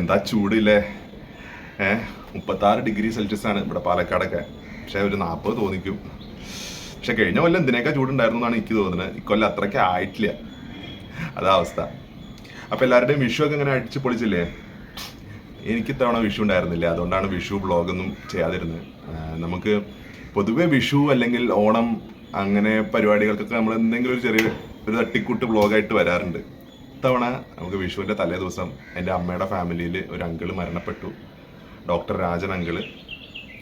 എന്താ ചൂടില്ലേ? ഏ മുപ്പത്താറ് ഡിഗ്രി സെൽഷ്യസ് ആണ് ഇവിടെ പാലക്കാടൊക്കെ. പക്ഷെ ഒരു നാൽപ്പത് തോന്നിക്കും. പക്ഷെ കഴിഞ്ഞ കൊല്ലം എന്തിനേക്കാൾ ചൂടുണ്ടായിരുന്നു എന്നാണ് എനിക്ക് തോന്നുന്നത്. ഇക്കൊല്ലം അത്രയ്ക്ക് ആയിട്ടില്ല. അതാ അവസ്ഥ. അപ്പൊ എല്ലാവരുടെയും വിഷു ഒക്കെ ഇങ്ങനെ അടിച്ചു പൊളിച്ചില്ലേ? എനിക്ക് ഇത്തവണ വിഷു ഉണ്ടായിരുന്നില്ല. അതുകൊണ്ടാണ് വിഷു ബ്ലോഗൊന്നും ചെയ്യാതിരുന്നത്. നമുക്ക് പൊതുവെ വിഷു അല്ലെങ്കിൽ ഓണം അങ്ങനെ പരിപാടികൾക്കൊക്കെ നമ്മൾ എന്തെങ്കിലും ഒരു ചെറിയ ഒരു തട്ടിക്കൂട്ട് ബ്ലോഗായിട്ട് വരാറുണ്ട്. ഇത്തവണ നമുക്ക് വിഷുവിന്റെ തലേ ദിവസം എന്റെ അമ്മയുടെ ഫാമിലിയിൽ ഒരു അങ്കിൾ മരണപ്പെട്ടു. ഡോക്ടർ രാജൻ അങ്കിൾ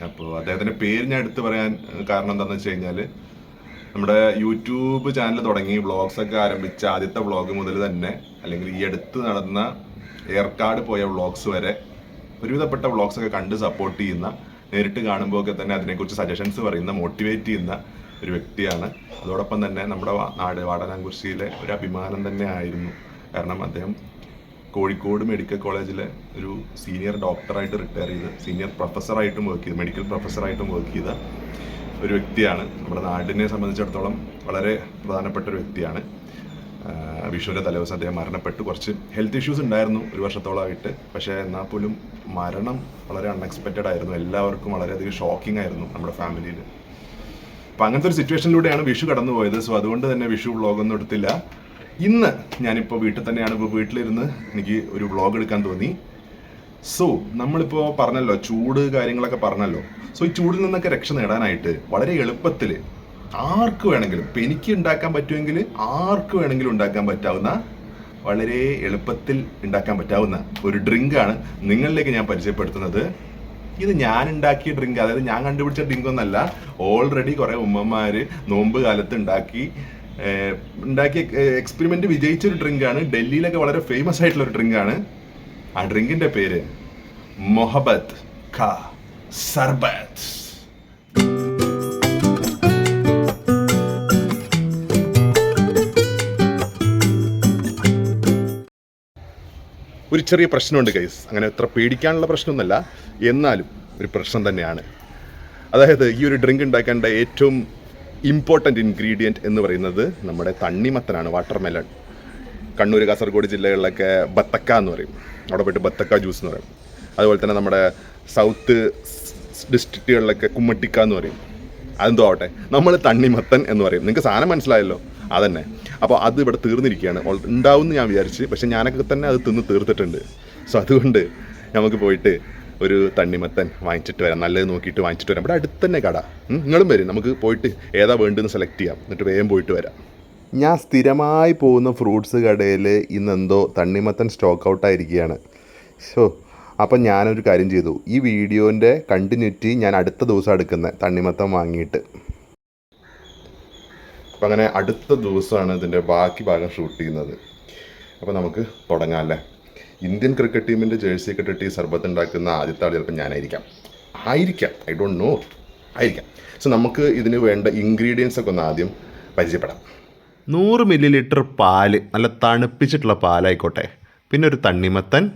അപ്പോൾ അദ്ദേഹത്തിന്റെ പേര് ഞാൻ എടുത്തു പറയാൻ കാരണം എന്താണെന്ന് വെച്ച് കഴിഞ്ഞാൽ നമ്മുടെ യൂട്യൂബ് ചാനൽ തുടങ്ങി വ്ളോഗ്സ് ഒക്കെ ആരംഭിച്ച ആദ്യത്തെ വ്ളോഗ് മുതൽ തന്നെ അല്ലെങ്കിൽ ഈ അടുത്ത് നടന്ന ഏർക്കാട് പോയ വ്ളോഗ്സ് വരെ ഒരുവിധപ്പെട്ട വ്ളോഗ്സ് ഒക്കെ കണ്ട് സപ്പോർട്ട് ചെയ്യുന്ന നേരിട്ട് കാണുമ്പോൾ ഒക്കെ തന്നെ അതിനെക്കുറിച്ച് സജഷൻസ് പറയുന്ന മോട്ടിവേറ്റ് ചെയ്യുന്ന ഒരു വ്യക്തിയാണ്. അതോടൊപ്പം തന്നെ നമ്മുടെ നാട് വാടനാംകുറിശ്ശിയിലെ ഒരു അഭിമാനം തന്നെ ആയിരുന്നു. കാരണം അദ്ദേഹം കോഴിക്കോട് മെഡിക്കൽ കോളേജിലെ ഒരു സീനിയർ ഡോക്ടറായിട്ട് റിട്ടയർ ചെയ്ത് സീനിയർ പ്രൊഫസറായിട്ടും വർക്ക് ചെയ്ത് മെഡിക്കൽ പ്രൊഫസറായിട്ടും വർക്ക് ചെയ്ത ഒരു വ്യക്തിയാണ്. നമ്മുടെ നാടിനെ സംബന്ധിച്ചിടത്തോളം വളരെ പ്രധാനപ്പെട്ട ഒരു വ്യക്തിയാണ്. വിഷുവിന്റെ തലേദിവസം അദ്ദേഹം മരണപ്പെട്ടു. കുറച്ച് ഹെൽത്ത് ഇഷ്യൂസ് ഉണ്ടായിരുന്നു ഒരു വർഷത്തോളമായിട്ട്. പക്ഷേ എന്നാൽ പോലും മരണം വളരെ അൺഎക്സ്പെക്റ്റഡ് ആയിരുന്നു. എല്ലാവർക്കും വളരെയധികം ഷോക്കിംഗ് ആയിരുന്നു നമ്മുടെ ഫാമിലിയിൽ അപ്പം അങ്ങനത്തെ ഒരു സിറ്റുവേഷനിലൂടെയാണ് വിഷു കടന്നു പോയത് സോ അതുകൊണ്ട് തന്നെ വിഷു വ്ളോഗൊന്നും എടുത്തില്ല. ഇന്ന് ഞാനിപ്പോൾ വീട്ടിൽ തന്നെയാണ് ഇപ്പോൾ വീട്ടിലിരുന്ന് എനിക്ക് ഒരു വ്ളോഗ് എടുക്കാൻ തോന്നി. സോ നമ്മളിപ്പോൾ പറഞ്ഞല്ലോ ചൂട് കാര്യങ്ങളൊക്കെ പറഞ്ഞല്ലോ. സോ ഈ ചൂടിൽ നിന്നൊക്കെ രക്ഷ നേടാനായിട്ട് വളരെ എളുപ്പത്തിൽ ആർക്ക് വേണമെങ്കിലും ഇപ്പം എനിക്ക് ഉണ്ടാക്കാൻ പറ്റുമെങ്കിൽ ആർക്ക് വേണമെങ്കിലും ഉണ്ടാക്കാൻ പറ്റാവുന്ന വളരെ എളുപ്പത്തിൽ ഉണ്ടാക്കാൻ പറ്റാവുന്ന ഒരു ഡ്രിങ്കാണ് നിങ്ങളിലേക്ക് ഞാൻ പരിചയപ്പെടുത്തുന്നത്. ഇത് ഞാൻ ഉണ്ടാക്കിയ ഡ്രിങ്ക് അതായത് ഞാൻ കണ്ടുപിടിച്ച ഡ്രിങ്ക് ഒന്നല്ല ഓൾറെഡി കുറെ ഉമ്മമാര് നോമ്പ് കാലത്ത് ഉണ്ടാക്കി ഉണ്ടാക്കിയ എക്സ്പെരിമെന്റ് വിജയിച്ച ഒരു ഡ്രിങ്ക് ആണ് ഡൽഹിയിലൊക്കെ വളരെ ഫേമസ് ആയിട്ടുള്ള ഒരു ഡ്രിങ്ക് ആണ് ആ ഡ്രിങ്കിന്റെ പേര് മൊഹബത്ത് ഒരു ചെറിയ പ്രശ്നമുണ്ട് കൈസ് അങ്ങനെ അത്ര പേടിക്കാനുള്ള പ്രശ്നമൊന്നുമല്ല. എന്നാലും ഒരു പ്രശ്നം തന്നെയാണ്. അതായത് ഈ ഒരു ഡ്രിങ്ക് ഉണ്ടാക്കേണ്ട ഏറ്റവും ഇമ്പോർട്ടന്റ് ഇൻഗ്രീഡിയന്റ് എന്ന് പറയുന്നത് നമ്മുടെ തണ്ണിമത്തനാണ് വാട്ടർ മെലൺ കണ്ണൂർ കാസർഗോഡ് ജില്ലകളിലൊക്കെ ബത്തക്ക എന്ന് പറയും. അവിടെ പോയിട്ട് ബത്തക്ക ജ്യൂസ് എന്ന് പറയും. അതുപോലെ തന്നെ നമ്മുടെ സൗത്ത് ഡിസ്ട്രിക്റ്റുകളിലൊക്കെ കുമ്മട്ടിക്ക എന്ന് പറയും. അതെന്തോ ആവട്ടെ. നമ്മൾ തണ്ണിമത്തൻ എന്ന് പറയും. നിങ്ങൾക്ക് സാധനം മനസ്സിലായല്ലോ? അതന്നെ. അപ്പോൾ അത് ഇവിടെ തീർന്നിരിക്കുകയാണ്. ഉണ്ടാവും എന്ന് ഞാൻ വിചാരിച്ച് പക്ഷേ ഞാനൊക്കെ തന്നെ അത് തിന്ന് തീർത്തിട്ടുണ്ട്. സോ അതുകൊണ്ട് നമുക്ക് പോയിട്ട് ഒരു തണ്ണിമത്തൻ വാങ്ങിച്ചിട്ട് വരാം. നല്ലത് നോക്കിയിട്ട് വാങ്ങിച്ചിട്ട് വരാം. ഇവിടെ അടുത്ത് തന്നെ കട നിങ്ങളും വരും. നമുക്ക് പോയിട്ട് ഏതാ വേണ്ടതെന്ന് സെലക്ട് ചെയ്യാം. എന്നിട്ട് വേഗം പോയിട്ട് വരാം. ഞാൻ സ്ഥിരമായി പോകുന്ന ഫ്രൂട്ട്സ് കടയിൽ ഇന്നെന്തോ തണ്ണിമത്തൻ സ്റ്റോക്ക് ഔട്ടായിരിക്കുകയാണ് ഷോ അപ്പം ഞാനൊരു കാര്യം ചെയ്തു. ഈ വീഡിയോന്റെ കണ്ടിന്യൂറ്റി ഞാൻ അടുത്ത ദിവസം എടുക്കുന്നത് തണ്ണിമത്തൻ വാങ്ങിയിട്ട്. അപ്പം അങ്ങനെ അടുത്ത ദിവസമാണ് ഇതിന്റെ ബാക്കി ഭാഗം ഷൂട്ട് ചെയ്യുന്നത്. അപ്പോൾ നമുക്ക് തുടങ്ങാം അല്ലേ? ഇന്ത്യൻ ക്രിക്കറ്റ് ടീമിന്റെ ജേഴ്സി ഒക്കെ ഇട്ടിട്ട് ഈ സർബത്ത് ഉണ്ടാക്കുന്ന ആദ്യത്തെ ആൾ ചിലപ്പോൾ ഞാനായിരിക്കാം. ആയിരിക്കാം. ഐ ഡോണ്ട് നോ ആയിരിക്കാം. സോ നമുക്ക് ഇതിന് വേണ്ട ഇൻഗ്രീഡിയൻസ് ഒക്കെ ഒന്ന് ആദ്യം പരിചയപ്പെടാം. നൂറ് മില്ലി ലിറ്റർ പാൽ നല്ല തണുപ്പിച്ചിട്ടുള്ള പാലായിക്കോട്ടെ. പിന്നെ ഒരു തണ്ണിമത്തൻ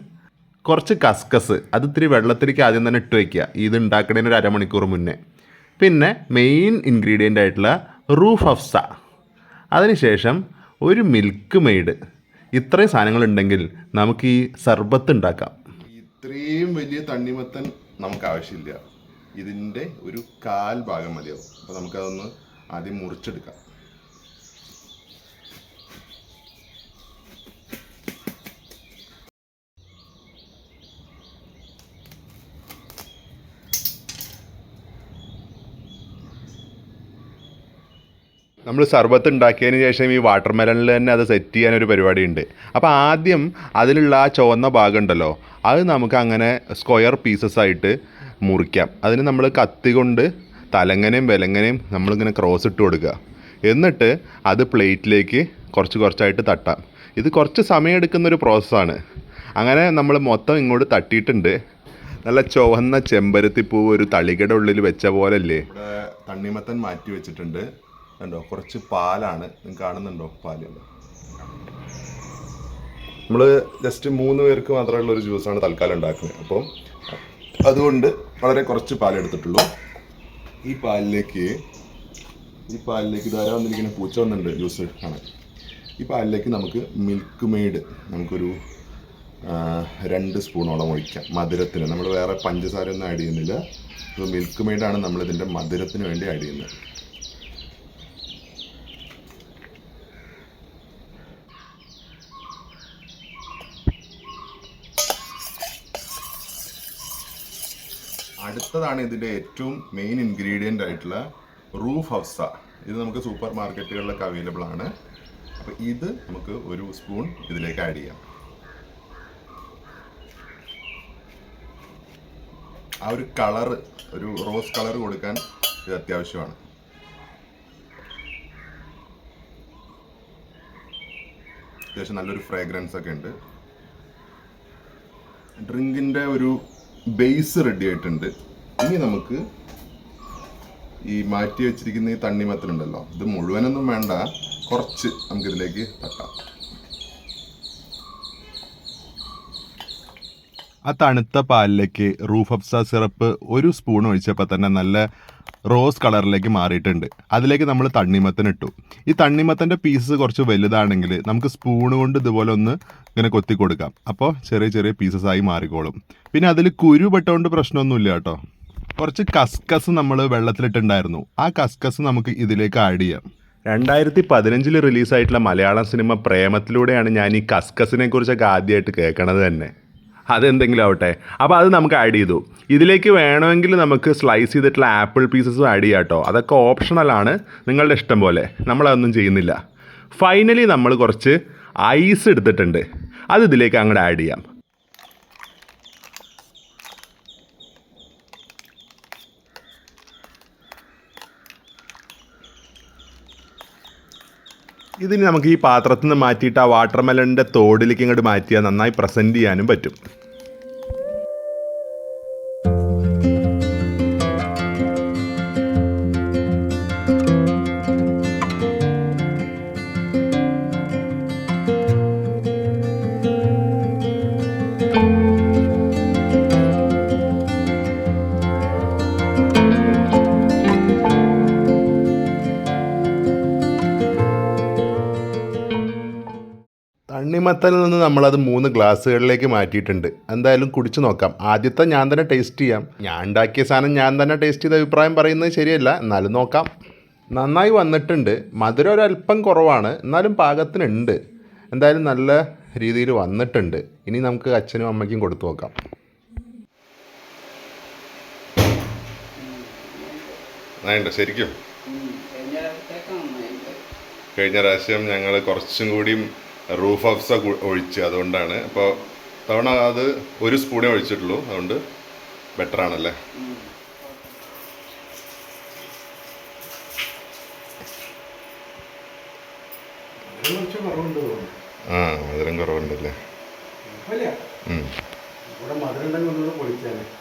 കുറച്ച് കസ്കസ്. അത് ഇത്തിരി വെള്ളത്തിലേക്ക് ആദ്യം തന്നെ ഇട്ട് വയ്ക്കുക ഇത് ഉണ്ടാക്കണതിന് ഒരു അരമണിക്കൂർ മുന്നേ. പിന്നെ മെയിൻ ഇൻഗ്രീഡിയന്റ് ആയിട്ടുള്ള റൂഫ് അഫ്സ അതിനുശേഷം ഒരു മിൽക്ക് മെയ്ഡ് ഇത്രയും സാധനങ്ങൾ ഉണ്ടെങ്കിൽ നമുക്ക് ഈ സർബത്ത് ഉണ്ടാക്കാം. ഇത്രയും വലിയ തണ്ണിമത്തൻ നമുക്ക് ആവശ്യമില്ല. ഇതിന്റെ ഒരു കാൽ ഭാഗം മതിയാവും. അപ്പോൾ നമുക്കതൊന്ന് ആദ്യം മുറിച്ചെടുക്കാം. നമ്മൾ സർബത്ത് ഉണ്ടാക്കിയതിന് ശേഷം ഈ വാട്ടർ മെലണിൽ തന്നെ അത് സെറ്റ് ചെയ്യാൻ ഒരു പരിപാടി ഉണ്ട് അപ്പോൾ ആദ്യം അതിലുള്ള ആ ചുവന്ന ഭാഗം ഉണ്ടല്ലോ അത് നമുക്ക് അങ്ങനെ സ്ക്വയർ പീസസ് ആയിട്ട് മുറിക്കാം. അതിന് നമ്മൾ കത്തി കൊണ്ട് തലങ്ങനെയും വിലങ്ങനെയും നമ്മളിങ്ങനെ ക്രോസ് ഇട്ട് കൊടുക്കുക. എന്നിട്ട് അത് പ്ലേറ്റിലേക്ക് കുറച്ച് കുറച്ചായിട്ട് തട്ടാം. ഇത് കുറച്ച് സമയം എടുക്കുന്നൊരു പ്രോസസ്സാണ് അങ്ങനെ നമ്മൾ മൊത്തം ഇങ്ങോട്ട് തട്ടിയിട്ടുണ്ട്. നല്ല ചുവന്ന ചെമ്പരത്തിപ്പൂവ് ഒരു തളികയുടെ ഉള്ളിൽ വെച്ച പോലല്ലേ? തണ്ണിമത്തൻ മാറ്റി വെച്ചിട്ടുണ്ട്. കണ്ടോ കുറച്ച് പാലാണ്. നിങ്ങൾ കാണുന്നുണ്ടോ പാൽ? നമ്മൾ ജസ്റ്റ് മൂന്ന് പേർക്ക് മാത്രമുള്ള ഒരു ജ്യൂസാണ് തൽക്കാലം ഉണ്ടാക്കുന്നത്. അപ്പോൾ അതുകൊണ്ട് വളരെ കുറച്ച് പാൽ എടുത്തിട്ടുള്ളൂ. ഈ പാലിലേക്ക് ഈ പാലിലേക്ക് ധാരാളം വന്നിരിക്കുന്ന പൂച്ച വന്നിട്ടുണ്ട് ജ്യൂസ് ആണ് ഈ പാലിലേക്ക് നമുക്ക് മിൽക്ക് മെയ്ഡ് നമുക്കൊരു രണ്ട് സ്പൂണോളം ഒഴിക്കാം. മധുരത്തിന്. നമ്മൾ വേറെ പഞ്ചസാര ഒന്നും ആഡ് ചെയ്യുന്നില്ല ഇപ്പോൾ മിൽക്ക് മെയ്ഡാണ് നമ്മളിതിന്റെ മധുരത്തിന് വേണ്ടി ആഡ് ചെയ്യുന്നത്. അടുത്തതാണ് ഇതിന്റെ ഏറ്റവും മെയിൻ ഇൻഗ്രീഡിയന്റ് ആയിട്ടുള്ള റൂഫ് ഹൗസ. ഇത് നമുക്ക് സൂപ്പർ മാർക്കറ്റുകളിലൊക്കെ അവൈലബിൾ ആണ്. അപ്പോൾ ഇത് നമുക്ക് ഒരു സ്പൂൺ ഇതിലേക്ക് ആഡ് ചെയ്യാം. ആ ഒരു കളറ് ഒരു റോസ് കളർ കൊടുക്കാൻ ഇത് അത്യാവശ്യമാണ്. അത്യാവശ്യം നല്ലൊരു ഫ്രാഗ്രൻസ് ഒക്കെ ഉണ്ട്. ഡ്രിങ്കിന്റെ ഒരു ബേസ് റെഡി ആയിട്ടുണ്ട്. ഇനി നമുക്ക് ഈ മാറ്റി വെച്ചിരിക്കുന്ന ഈ തണ്ണിമത്തനുണ്ടല്ലോ ഇത് മുഴുവനൊന്നും വേണ്ട. കുറച്ച് നമുക്കിതിലേക്ക് തട്ടാം. ആ തണുത്ത പാലിലേക്ക് റൂഫ് അഫ്സ സിറപ്പ് ഒരു സ്പൂൺ ഒഴിച്ചപ്പോൾ തന്നെ നല്ല റോസ് കളറിലേക്ക് മാറിയിട്ടുണ്ട്. അതിലേക്ക് നമ്മൾ തണ്ണിമത്തൻ ഇട്ടു. ഈ തണ്ണിമത്തന്റെ പീസസ് കുറച്ച് വലുതാണെങ്കിൽ നമുക്ക് സ്പൂൺ കൊണ്ട് ഇതുപോലെ ഒന്ന് ഇങ്ങനെ കൊത്തി കൊടുക്കാം. അപ്പോൾ ചെറിയ ചെറിയ പീസസ് ആയി മാറിക്കോളും. പിന്നെ അതിൽ കുരു പെട്ടുകൊണ്ട് പ്രശ്നമൊന്നുമില്ല കേട്ടോ. കുറച്ച് കസ്കസ് നമ്മൾ വെള്ളത്തിലിട്ടുണ്ടായിരുന്നു. ആ കസ്കസ് നമുക്ക് ഇതിലേക്ക് ആഡ് ചെയ്യാം. രണ്ടായിരത്തി പതിനഞ്ചിൽ റിലീസായിട്ടുള്ള മലയാളം സിനിമ പ്രേമത്തിലൂടെയാണ് ഞാൻ ഈ കസ്കസിനെ കുറിച്ചൊക്കെ ആദ്യമായിട്ട് കേൾക്കണത് തന്നെ. അതെന്തെങ്കിലും ആവട്ടെ. അപ്പോൾ അത് നമുക്ക് ആഡ് ചെയ്തു. ഇതിലേക്ക് വേണമെങ്കിൽ നമുക്ക് സ്ലൈസ് ചെയ്തിട്ടുള്ള ആപ്പിൾ പീസസ് ആഡ് ചെയ്യാം കേട്ടോ. അതൊക്കെ ഓപ്ഷണലാണ് നിങ്ങളുടെ ഇഷ്ടം പോലെ. നമ്മളതൊന്നും ചെയ്യുന്നില്ല. ഫൈനലി നമ്മൾ കുറച്ച് ഐസ് എടുത്തിട്ടുണ്ട്. അത് ഇതിലേക്ക് അങ്ങോട്ട് ആഡ് ചെയ്യാം. ഇതിന് നമുക്ക് ഈ പാത്രത്തിൽ നിന്ന് മാറ്റിയിട്ട് ആ വാട്ടർമെലണിന്റെ തോടിലേക്ക് ഇങ്ങോട്ട് മാറ്റിയാൽ നന്നായി പ്രസന്റ് ചെയ്യാനും പറ്റും. തണ്ണിമത്തനിൽ നിന്ന് നമ്മളത് മൂന്ന് ഗ്ലാസ്സുകളിലേക്ക് മാറ്റിയിട്ടുണ്ട്. എന്തായാലും കുടിച്ചു നോക്കാം. ആദ്യത്തെ ഞാൻ തന്നെ ടേസ്റ്റ് ചെയ്യാം. ഞാൻ ഉണ്ടാക്കിയ സാധനം ഞാൻ തന്നെ ടേസ്റ്റ് ചെയ്ത അഭിപ്രായം പറയുന്നത് ശരിയല്ല. എന്നാലും നോക്കാം. നന്നായി വന്നിട്ടുണ്ട്. മധുരം ഒരല്പം കുറവാണ്. എന്നാലും പാകത്തിനുണ്ട്. എന്തായാലും നല്ല രീതിയിൽ വന്നിട്ടുണ്ട്. ഇനി നമുക്ക് അച്ഛനും അമ്മയ്ക്കും കൊടുത്തു നോക്കാം. വേണ്ട ശരിക്കും. കഴിഞ്ഞ പ്രാവശ്യം ഞങ്ങൾ കുറച്ചും കൂടിയും റൂഫ് ഹൗസ ഒഴിച്ച് അതുകൊണ്ടാണ്. അപ്പോൾ തവണ അത് ഒരു സ്പൂണേ ഒഴിച്ചിട്ടുള്ളൂ. അതുകൊണ്ട് ബെറ്റർ ആണല്ലേ? ആ മധുരം കുറവുണ്ടല്ലേ?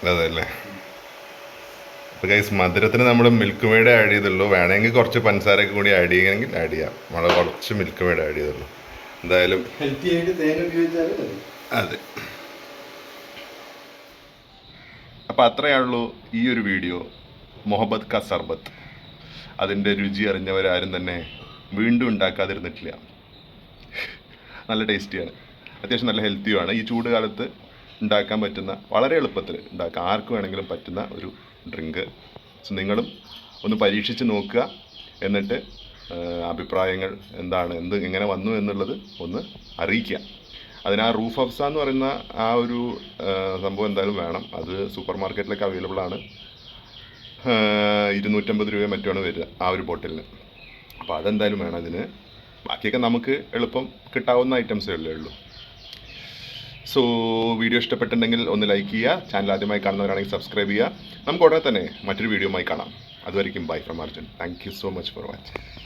അതെല്ലേ. അപ്പോൾ ഗൈസ് മധുരത്തിന് നമ്മൾ മിൽക്ക് മെയ്ഡ് ആഡ് ചെയ്തുള്ളൂ. വേണമെങ്കിൽ കുറച്ച് പഞ്ചസാരയൊക്കെ കൂടി ആഡ് ചെയ്യണമെങ്കിൽ ആഡ് ചെയ്യാം. നമ്മൾ കുറച്ച് മിൽക്ക് മെയ്ഡ് ആഡ് ചെയ്തുള്ളൂ. എന്തായാലും ഹെൽത്തി ആയിട്ട് അതെ. അപ്പോൾ അത്രയേ ഉള്ളൂ ഈ ഒരു വീഡിയോ. മൊഹബത്ത് ക സർബത്ത്. അതിന്റെ രുചി അറിഞ്ഞവരാരും തന്നെ വീണ്ടും ഉണ്ടാക്കാതിരുന്നിട്ടില്ല. നല്ല ടേസ്റ്റിയാണ്. അത്യാവശ്യം നല്ല ഹെൽത്തിയുമാണ് ഈ ചൂട് കാലത്ത് ഉണ്ടാക്കാൻ പറ്റുന്ന വളരെ എളുപ്പത്തിൽ ഉണ്ടാക്കാം ആർക്ക് വേണമെങ്കിലും പറ്റുന്ന ഒരു ഡ്രിങ്ക് സോ നിങ്ങളും ഒന്ന് പരീക്ഷിച്ച് നോക്കുക. എന്നിട്ട് അഭിപ്രായങ്ങൾ എന്താണ് എന്ത് എങ്ങനെ വന്നു എന്നുള്ളത് ഒന്ന് അറിയിക്കുക. അതിന് ആ റൂഫ് ഹഫ്സ എന്ന് പറയുന്ന ആ ഒരു സംഭവം എന്തായാലും വേണം. അത് സൂപ്പർ മാർക്കറ്റിലൊക്കെ അവൈലബിൾ ആണ്. ഇരുന്നൂറ്റമ്പത് രൂപ മറ്റുമാണ് വരിക ആ ഒരു ബോട്ടിലിന്. അപ്പോൾ അതെന്തായാലും വേണം അതിന്. ബാക്കിയൊക്കെ നമുക്ക് എളുപ്പം കിട്ടാവുന്ന ഐറ്റംസേ ഉള്ളൂ. സോ വീഡിയോ ഇഷ്ടപ്പെട്ടിട്ടുണ്ടെങ്കിൽ ഒന്ന് ലൈക്ക് ചെയ്യുക. ചാനൽ ആദ്യമായി കാണുന്നവരാണെങ്കിൽ സബ്സ്ക്രൈബ് ചെയ്യുക. നമുക്ക് ഉടനെ തന്നെ മറ്റൊരു വീഡിയോയുമായി കാണാം. അതുവരെയും bye from Arjun thank you so much for watching